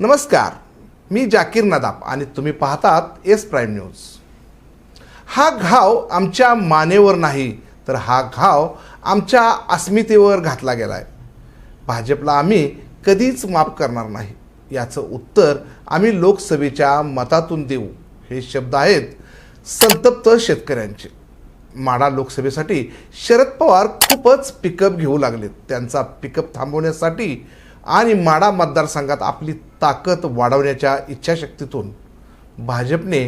नमस्कार मी जाकीर नदाब आणि तुम्ही पाहतात एस प्राईम न्यूज. हा घाव आमच्या मानेवर नाही तर हा घाव आमच्या अस्मितेवर घातला गेला आहे भाजपला आम्ही कधीच माफ करणार नाही याचं उत्तर आम्ही लोकसभेच्या मतातून देऊ. हे शब्द आहेत संतप्त शेतकऱ्यांचे. माडा लोकसभेसाठी शरद पवार खूपच पिकअप घेऊ लागलेत. त्यांचा पिकअप थांबवण्यासाठी आणि माडा मतदारसंघात आपली ताकद वाढवण्याच्या इच्छाशक्तीतून भाजपने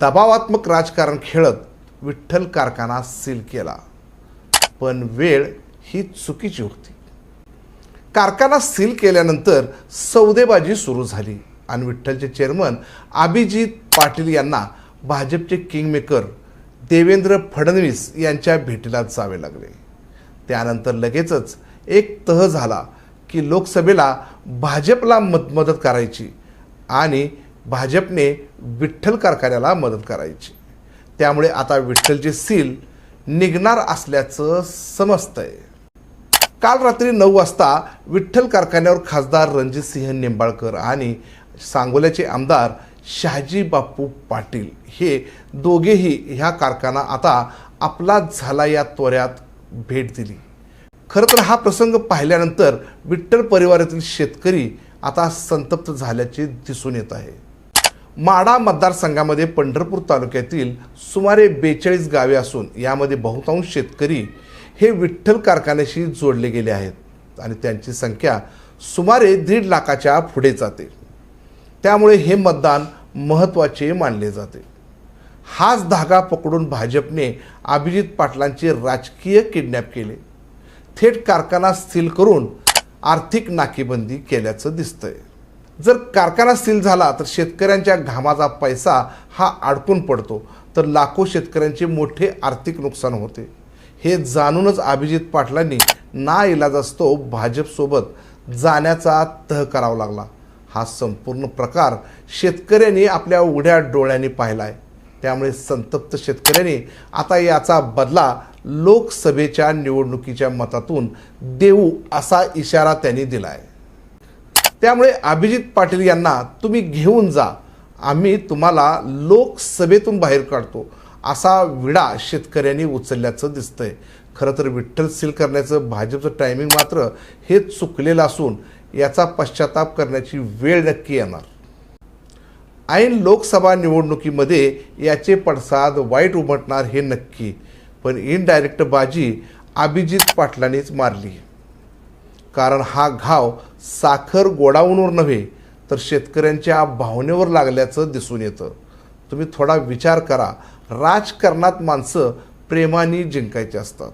दबावात्मक राजकारण खेळत विठ्ठल कारखाना सील केला. पण वेळ ही चुकीची होती. कारखाना सील केल्यानंतर सौदेबाजी सुरू झाली आणि विठ्ठलचे चेअरमन अभिजित पाटील यांना भाजपचे किंगमेकर देवेंद्र फडणवीस यांच्या भेटीला जावे लागले. त्यानंतर लगेचच एक तह झाला की लोकसभेला भाजपला मत मदत करायची आणि भाजपने विठ्ठल कारखान्याला मदत करायची. त्यामुळे आता विठ्ठलची सील निघणार असल्याचं समजतंय. काल रात्री नऊ वाजता विठ्ठल कारखान्यावर खासदार रणजित सिंह निंबाळकर आणि सांगोल्याचे आमदार शहाजी बापू पाटील हे दोघेही ह्या कारखाना आता आपला झाला या त्वऱ्यात भेट दिली. खरं तर हा प्रसंग पाहिल्यानंतर विठ्ठल परिवारातील शेतकरी आता संतप्त झाल्याचे दिसून येत आहे. माढा मतदारसंघामध्ये पंढरपूर तालुक्यातील सुमारे बेचाळीस गावे असून यामध्ये बहुतांश शेतकरी हे विठ्ठल कारखान्याशी जोडले गेले आहेत आणि त्यांची संख्या सुमारे दीड लाखाच्या पुढे जाते. त्यामुळे हे मतदान महत्त्वाचे मानले जाते. हाच धागा पकडून भाजपने अभिजित पाटलांचे राजकीय किडनॅप केले. थेट कारखाना सील करून आर्थिक नाकेबंदी केल्याचं दिसतंय. जर कारखाना सील झाला तर शेतकऱ्यांच्या घामाचा पैसा हा अडकून पडतो तर लाखो शेतकऱ्यांचे मोठे आर्थिक नुकसान होते. हे जाणूनच अभिजित पाटलांनी ना इलाज असतो भाजपसोबत जाण्याचा तह करावा लागला. हा संपूर्ण प्रकार शेतकऱ्यांनी आपल्या उघड्या डोळ्यांनी पाहिला आहे त्यामुळे संतप्त शेतकऱ्यांनी आता याचा बदला लोकसभेच्या निवडणुकीच्या मतातून देऊ असा इशारा त्यांनी दिला आहे त्यामुळे अभिजित पाटील यांना तुम्ही घेऊन जा. आम्ही तुम्हाला लोकसभेतून बाहेर काढतो असा विडा शेतकऱ्यांनी उचलल्याचं दिसतंय. खरं तर विठ्ठल सील करण्याचं भाजपचं टायमिंग मात्र हे चुकलेलं असून याचा पश्चाताप करण्याची वेळ नक्की येणार. ऐन लोकसभा निवडणुकीमध्ये याचे पडसाद वाईट उमटणार हे नक्की. पण इनडायरेक्ट बाजी अभिजित पाटलांनीच मारली. कारण हा घाव साखर गोडाऊनवर नव्हे तर शेतकऱ्यांच्या भावनेवर लागल्याचं दिसून येतं. तुम्ही थोडा विचार करा राजकारणात माणसं प्रेमाने जिंकायचे असतात.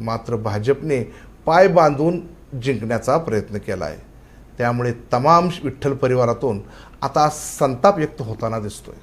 मात्र भाजपने पाय बांधून जिंकण्याचा प्रयत्न केला आहे त्यामुळे तमाम विठ्ठल परिवारातून आता संताप व्यक्त होताना दिसतोय.